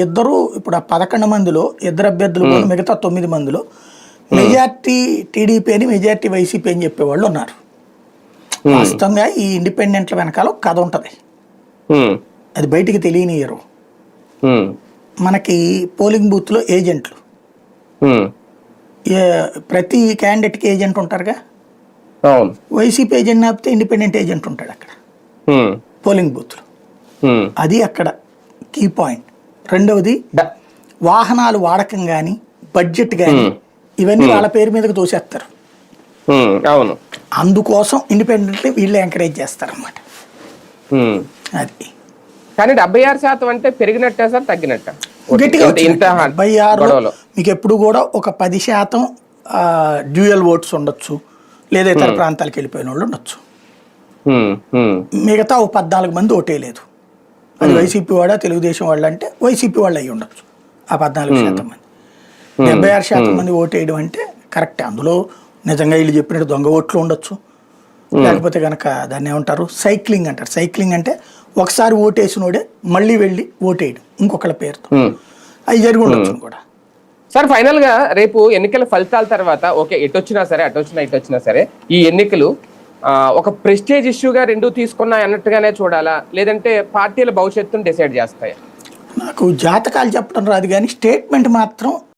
ఇద్దరు ఇప్పుడు ఆ పదకొండు మందిలో ఇద్దరు అభ్యర్థులు పోను మిగతా తొమ్మిది మందిలో మెజార్టీ టీడీపీ అని మెజార్టీ వైసీపీ అని చెప్పేవాళ్ళు ఉన్నారు. వాస్తవంగా ఈ ఇండిపెండెంట్ల వెనకాల కథ ఉంటుంది. అది బయటికి తెలియనియరు మనకి పోలింగ్ బూత్లో ఏజెంట్లు. ప్రతి క్యాండిడేట్కి ఏజెంట్ ఉంటారుగా? వైసీపీ ఏజెంట్ ఆపితే ఇండిపెండెంట్ ఏజెంట్ ఉంటాడు అక్కడ. పోలింగ్ బూత్లో. అది అక్కడ కీ పాయింట్. రెండవది వాహనాలు వాడకం కానీ బడ్జెట్ కానీ ఇవన్నీ వాళ్ళ పేరు మీదకి తోసేస్తారు. అవును. అందుకోసం ఇండిపెండెంట్లీ వీళ్ళు ఎంకరేజ్ చేస్తారన్నమాట. అది. కానీ డెబ్బై ఆరు శాతం అంటే పెరిగినట్టే సార్ తగ్గినట్ట. గట్టిగా. డెబ్బై ఆరు మీకు ఎప్పుడు కూడా ఒక పది శాతం డ్యూయల్ ఓట్స్ ఉండొచ్చు. లేదా ఇతర ప్రాంతాలకు వెళ్ళిపోయిన వాళ్ళు ఉండొచ్చు. మిగతా ఓ పద్నాలుగు మంది ఓటేయలేదు అది వైసీపీ వాడా తెలుగుదేశం వాళ్ళు అంటే వైసీపీ వాళ్ళు అయి ఉండొచ్చు. ఆ పద్నాలుగు శాతం మంది. డెబ్బై ఆరు శాతం మంది ఓటేయడం అంటే కరెక్ట్. అందులో నిజంగా వీళ్ళు చెప్పినట్టు దొంగ ఓట్లు ఉండొచ్చు. లేకపోతే కనుక దాన్ని ఏమంటారు? సైక్లింగ్ అంటారు. సైక్లింగ్ అంటే ఒకసారి ఓటేసినోడే మళ్ళీ వెళ్ళి ఓటేయడం. ఇంకొకళ్ళ పేరుతో. అవి జరిగి ఉండొచ్చు కూడా. సార్ ఫైనల్గా రేపు ఎన్నికల ఫలితాల తర్వాత ఓకే ఎటు వచ్చినా సరే అటు వచ్చినా ఇటు వచ్చినా సరే ఈ ఎన్నికలు ఒక ప్రెస్టేజ్ ఇష్యూగా రెండు తీసుకున్నాయి అన్నట్టుగానే చూడాలా? లేదంటే పార్టీల భవిష్యత్తును డిసైడ్ చేస్తాయి? నాకు జాతకాలు చెప్పడం రాదు కానీ స్టేట్మెంట్ మాత్రం